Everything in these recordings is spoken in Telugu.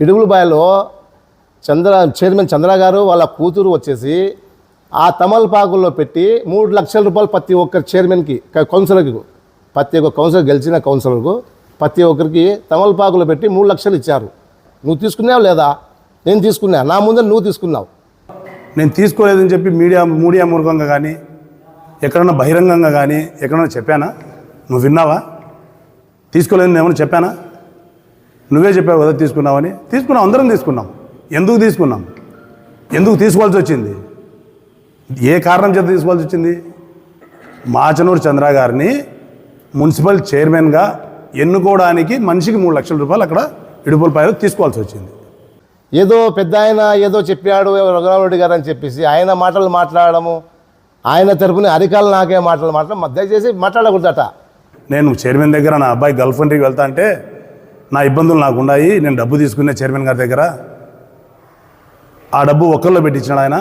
పిడుగులబాయలో చంద్ర చైర్మన్ చంద్ర గారు వాళ్ళ కూతురు వచ్చేసి ఆ తమలపాకుల్లో పెట్టి మూడు లక్షల రూపాయలు ప్రతి ఒక్క చైర్మన్కి కౌన్సిలర్కి ప్రతి ఒక్క కౌన్సిలర్ గెలిచిన కౌన్సిలర్కు ప్రతి ఒక్కరికి తమలపాకులు పెట్టి మూడు లక్షలు ఇచ్చారు. నువ్వు తీసుకున్నావు లేదా? నేను తీసుకున్నా. నా ముందర నువ్వు తీసుకున్నావు. నేను తీసుకోలేదని చెప్పి మీడియా మీడియా మూర్ఖంగా కానీ ఎక్కడన్నా బహిరంగంగా కానీ ఎక్కడన్నా చెప్పానా? నువ్వు విన్నావా? తీసుకోలేదని ఏమైనా చెప్పానా? నువ్వే చెప్పావు కదా తీసుకున్నావని. తీసుకున్నాం అందరం తీసుకున్నాం. ఎందుకు తీసుకున్నాం? ఎందుకు తీసుకోవాల్సి వచ్చింది? ఏ కారణం చేత తీసుకోవాల్సి వచ్చింది? మాచనూరు చంద్ర గారిని మున్సిపల్ చైర్మన్గా ఎన్నుకోవడానికి మనిషికి మూడు లక్షల రూపాయలు అక్కడ ఇడుపులపాయలు తీసుకోవాల్సి వచ్చింది. ఏదో పెద్ద ఆయన ఏదో చెప్పాడు రఘురామరెడ్డి గారు అని చెప్పేసి ఆయన మాటలు మాట్లాడము ఆయన తరపున అధికారులు నాకే మాటలు మాట్లాడడం దయచేసి మాట్లాడకూడదట. నేను చైర్మన్ దగ్గర నా అబ్బాయి గల్ఫ్ కంట్రీకి వెళ్తా అంటే నా ఇబ్బందులు నాకు ఉన్నాయి. నేను డబ్బు తీసుకునే చైర్మన్ గారి దగ్గర. ఆ డబ్బు ఒక్కరిలో పెట్టించాడు ఆయన.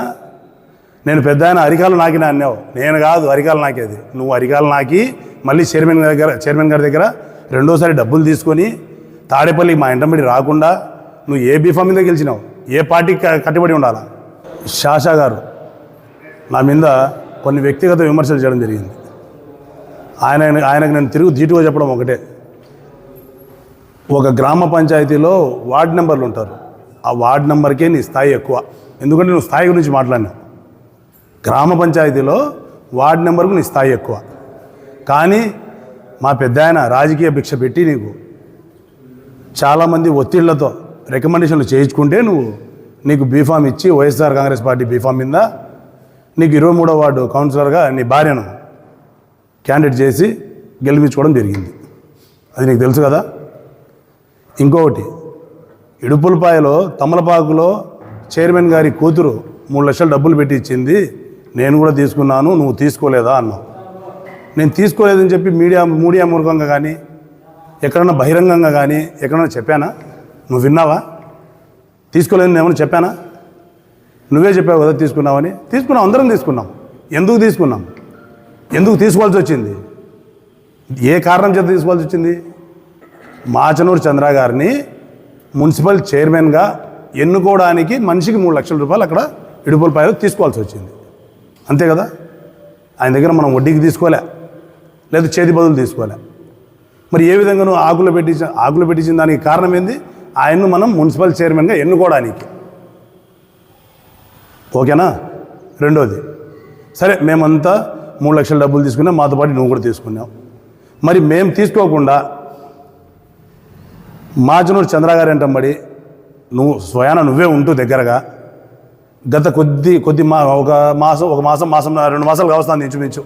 నేను పెద్ద ఆయన అరికాలు నాకిన అన్నావు. నేను కాదు అరికాలు నాకేది. నువ్వు అరికాలు నాకి మళ్ళీ చైర్మన్ దగ్గర చైర్మన్ గారి దగ్గర రెండోసారి డబ్బులు తీసుకొని తాడేపల్లికి మా ఇంటంబడి రాకుండా నువ్వు ఏ బీఫామ్ మీద గెలిచినావు? ఏ పార్టీకి కట్టుబడి ఉండాలా? షాషా గారు నా మీద కొన్ని వ్యక్తిగత విమర్శలు చేయడం జరిగింది. ఆయన ఆయనకు నేను తిరుగు ధీటుగా చెప్పడం ఒకటే. ఒక గ్రామ పంచాయతీలో వార్డ్ నెంబర్లు ఉంటారు. ఆ వార్డ్ నెంబర్కే నీ స్థాయి ఎక్కువ. ఎందుకంటే నువ్వు స్థాయి గురించి మాట్లాడినావు. గ్రామ పంచాయతీలో వార్డ్ నెంబర్కు నీ స్థాయి ఎక్కువ. కానీ మా పెద్ద ఆయన రాజకీయ భిక్ష పెట్టి నీకు చాలామంది ఒత్తిళ్ళతో రికమెండేషన్లు చేయించుకుంటే నువ్వు నీకు బీఫామ్ ఇచ్చి వైఎస్ఆర్ కాంగ్రెస్ పార్టీ బీఫామ్ మీద నీకు ఇరవై మూడో వార్డు కౌన్సిలర్గా నీ భార్యను క్యాండిడేట్ చేసి గెలిపించుకోవడం జరిగింది. అది నీకు తెలుసు కదా? ఇంకొకటి ఇడుపులపాయలో తమలపాకులో చైర్మన్ గారి కూతురు మూడు లక్షలు డబ్బులు పెట్టి ఇచ్చింది నేను కూడా తీసుకున్నాను నువ్వు తీసుకోలేదా అన్నావు. నేను తీసుకోలేదని చెప్పి మీడియా మీడియా మూర్ఖంగా కానీ ఎక్కడన్నా బహిరంగంగా కానీ ఎక్కడన్నా చెప్పానా? నువ్వు విన్నావా? తీసుకోలేదని ఏమైనా చెప్పానా? నువ్వే చెప్పావు కదా తీసుకున్నావని. తీసుకున్నాం అందరం తీసుకున్నాం. ఎందుకు తీసుకున్నాం? ఎందుకు తీసుకోవాల్సి వచ్చింది? ఏ కారణం చేత తీసుకోవాల్సి వచ్చింది? మాచనూరు చంద్ర గారిని మున్సిపల్ చైర్మన్గా ఎన్నుకోవడానికి మనిషికి మూడు లక్షల రూపాయలు అక్కడ ఇడుపులపాయలు తీసుకోవాల్సి వచ్చింది. అంతే కదా? ఆయన దగ్గర మనం వడ్డీకి తీసుకోలే. లేదా చేతి బదులు తీసుకోలే. మరి ఏ విధంగానూ ఆకులు పెట్టించిన ఆకులు పెట్టించిన దానికి కారణం ఏంది? ఆయన్ను మనం మున్సిపల్ చైర్మన్గా ఎన్నుకోవడానికి. ఓకేనా? రెండోది సరే మేమంతా మూడు లక్షల డబ్బులు తీసుకున్నాం మాతో పాటు నువ్వు కూడా తీసుకున్నావు. మరి మేము తీసుకోకుండా మాజనూరు చంద్ర గారు ఏంటంబడి నువ్వు స్వయాన నువ్వే ఉంటూ దగ్గరగా గత కొద్ది కొద్ది మా ఒక మాసం ఒక మాసం మాసం రెండు మాసాలు కావస్తాను ఇంచుమించు.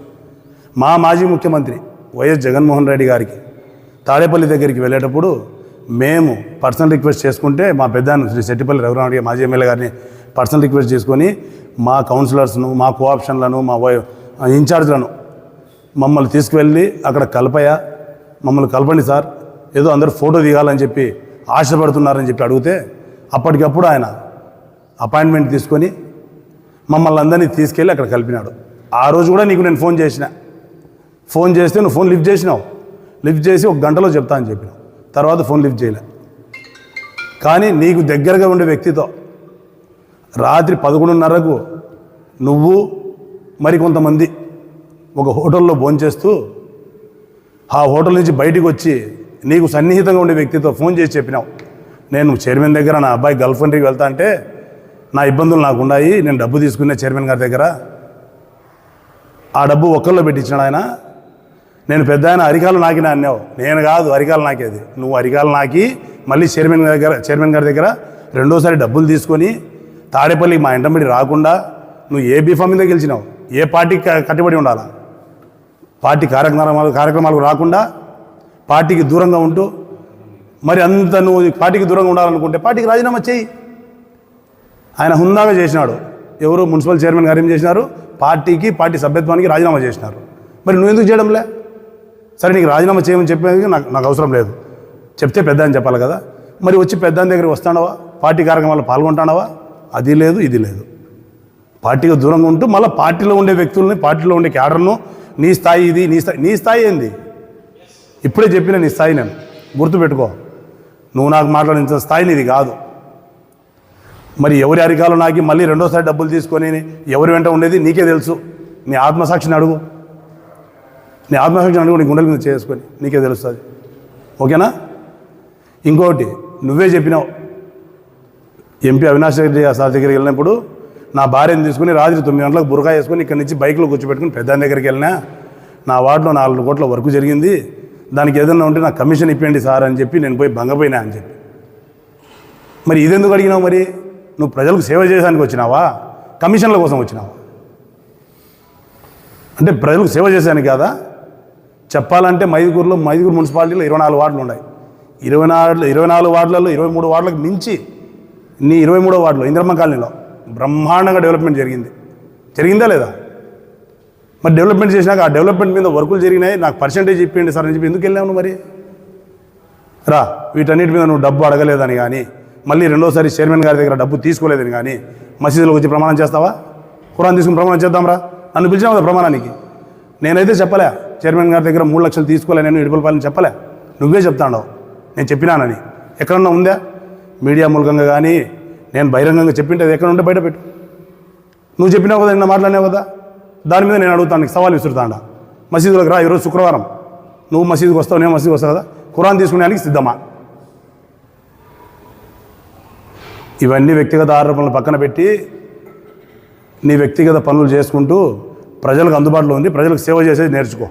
మా మాజీ ముఖ్యమంత్రి వైఎస్ జగన్మోహన్ రెడ్డి గారికి తాడేపల్లి దగ్గరికి వెళ్ళేటప్పుడు మేము పర్సనల్ రిక్వెస్ట్ చేసుకుంటే మా పెద్ద శ్రీ సెట్టిపల్లి రఘురామరెడ్డి మాజీ ఎమ్మెల్యే గారిని పర్సనల్ రిక్వెస్ట్ చేసుకొని మా కౌన్సిలర్స్ను మా కోఆప్షన్లను మా వై ఇన్ఛార్జ్లను మమ్మల్ని తీసుకువెళ్ళి అక్కడ కలపయ మమ్మల్ని కలపండి సార్. ఏదో అందరూ ఫోటో దిగాలని చెప్పి ఆశపడుతున్నారని చెప్పి అడిగితే అప్పటికప్పుడు ఆయన అపాయింట్మెంట్ తీసుకొని మమ్మల్ని అందరినీ తీసుకెళ్ళి అక్కడ కలిపినాడు. ఆ రోజు కూడా నీకు నేను ఫోన్ చేసిన. ఫోన్ చేస్తే నువ్వు ఫోన్ లిఫ్ట్ చేసినావు. లిఫ్ట్ చేసి ఒక గంటలో చెప్తా అని చెప్పినావు. తర్వాత ఫోన్ లిఫ్ట్ చేయలే. కానీ నీకు దగ్గరగా ఉండే వ్యక్తితో రాత్రి పదకొండున్నరకు నువ్వు మరికొంతమంది ఒక హోటల్లో భోంచేస్తూ ఆ హోటల్ నుంచి బయటికి వచ్చి నీకు సన్నిహితంగా ఉండే వ్యక్తితో ఫోన్ చేసి చెప్పినావు. నేను చైర్మన్ దగ్గర నా అబ్బాయి గల్ఫ్ కంట్రీకి వెళ్తా అంటే నా ఇబ్బందులు నాకు ఉన్నాయి నేను డబ్బు తీసుకునే చైర్మన్ గారి దగ్గర. ఆ డబ్బు ఒక్కరిలో పెట్టించాడు ఆయన. నేను పెద్ద ఆయన అరికాలు నాకిన అన్నావు. నేను కాదు అరికాలు నాకేది. నువ్వు అరికాలు నాకి మళ్ళీ చైర్మన్ దగ్గర చైర్మన్ గారి దగ్గర రెండోసారి డబ్బులు తీసుకొని తాడేపల్లికి మా ఇంటంబడి రాకుండా నువ్వు ఏ బీఫామ్ మీద గెలిచినావు? ఏ పార్టీకి క- కట్టుబడి ఉండాలా? పార్టీ కార్యక్రమాలు కార్యక్రమాలకు రాకుండా పార్టీకి దూరంగా ఉంటూ మరి అంత నువ్వు పార్టీకి దూరంగా ఉండాలనుకుంటే పార్టీకి రాజీనామా చేయి. ఆయన హుందాగా చేసినాడు. ఎవరు? మున్సిపల్ చైర్మన్ గారు ఏం చేసినారు? పార్టీకి పార్టీ సభ్యత్వానికి రాజీనామా చేసినారు. మరి నువ్వు ఎందుకు చేయడంలే? సరే నీకు రాజీనామా చేయమని చెప్పేది నాకు నాకు అవసరం లేదు. చెప్తే పెద్ద అని చెప్పాలి కదా. మరి వచ్చి పెద్ద దగ్గరికి వస్తాడవా పార్టీ కార్యక్రమాల్లో పాల్గొంటాడవా అది లేదు ఇది లేదు. పార్టీకి దూరంగా ఉంటూ మళ్ళీ పార్టీలో ఉండే వ్యక్తుల్ని పార్టీలో ఉండే క్యాడర్ను నీ స్థాయి ఇది నీ స్థాయి నీ స్థాయి ఏంది? ఇప్పుడే చెప్పిన నీ స్థాయి నేను. గుర్తుపెట్టుకో. నువ్వు నాకు మాట్లాడించిన స్థాయి నీది కాదు. మరి ఎవరి అరికాలు నాకి మళ్ళీ రెండోసారి డబ్బులు తీసుకొని ఎవరి వెంట ఉండేది నీకే తెలుసు. నీ ఆత్మసాక్షిని అడుగు. నీ ఆత్మసాక్షిని అడుగు నీ గుండెల మీద చేసుకొని నీకే తెలుస్తుంది. ఓకేనా? ఇంకోటి నువ్వే చెప్పినావు. ఎంపీ అవినాష్ రెడ్డి సార్ దగ్గరికి వెళ్ళినప్పుడు నా భార్యను తీసుకుని రాత్రి తొమ్మిది గంటలకు బురకా వేసుకొని ఇక్కడి నుంచి బైక్లో కూర్చోబెట్టుకుని పెద్దాని దగ్గరికి వెళ్ళినా నా వార్డులో నాలుగు కోట్ల వరకు జరిగింది. దానికి ఏదన్నా ఉంటే నాకు కమిషన్ ఇప్పిండి సార్ అని చెప్పి నేను పోయి భంగపోయినా అని చెప్పి. మరి ఇదెందుకు అడిగినావు మరి? నువ్వు ప్రజలకు సేవ చేయడానికి వచ్చినావా? కమిషన్ల కోసం వచ్చినావా? అంటే ప్రజలకు సేవ చేశాను కాదా? చెప్పాలంటే మైదుగురులో మైదుగురు మున్సిపాలిటీలో ఇరవై నాలుగు వార్డులు ఉన్నాయి. ఇరవై నాలుగు ఇరవై నాలుగు వార్డులలో ఇరవై మూడు వార్డులకు మించి నీ ఇరవై మూడో వార్డులో ఇంద్రమ్మ కాలనీలో బ్రహ్మాండంగా డెవలప్మెంట్ జరిగింది. జరిగిందా లేదా? మరి డెవలప్మెంట్ చేసినాక ఆ డెవలప్మెంట్ మీద వర్కులు జరిగినాయి. నాకు పర్సంటేజ్ ఇప్పిండి సార్ అని చెప్పి ఎందుకు వెళ్ళావు మరి? రా వీటన్నిటి మీద నువ్వు డబ్బు అడగలేదని కానీ మళ్ళీ రెండోసారి చైర్మన్ గారి దగ్గర డబ్బు తీసుకోలేదని కానీ మసీదులోకి వచ్చి ప్రమాణం చేస్తావా? ఖురాన్ తీసుకుని ప్రమాణం చేద్దాంరా నన్ను పిలిచినావు కదా ప్రమాణానికి. నేనైతే చెప్పలే చైర్మన్ గారి దగ్గర మూడు లక్షలు తీసుకోలే నేను ఇడుపులపాలని చెప్పలే. నువ్వే చెప్తాడో నేను చెప్పినానని. ఎక్కడన్నా ఉందా? మీడియా మూలకంగా కానీ నేను బహిరంగంగా చెప్పింటే అది ఎక్కడ ఉంటే బయట పెట్టు. నువ్వు చెప్పినావు కదా నిన్న మాట్లాడినావు కదా. దాని మీద నేను అడుగుతాను నీకు సవాల్ విసురుతాండా. మసీదులకు రా ఈరోజు శుక్రవారం. నువ్వు మసీదుకి వస్తావు నేను మసీదుకి వస్తావు కదా. ఖురాన్ తీసుకునేదానికి సిద్ధమా? ఇవన్నీ వ్యక్తిగత ఆరోపణలు పక్కన పెట్టి నీ వ్యక్తిగత పనులు చేసుకుంటూ ప్రజలకు అందుబాటులో ఉంది ప్రజలకు సేవ చేసేది నేర్చుకో.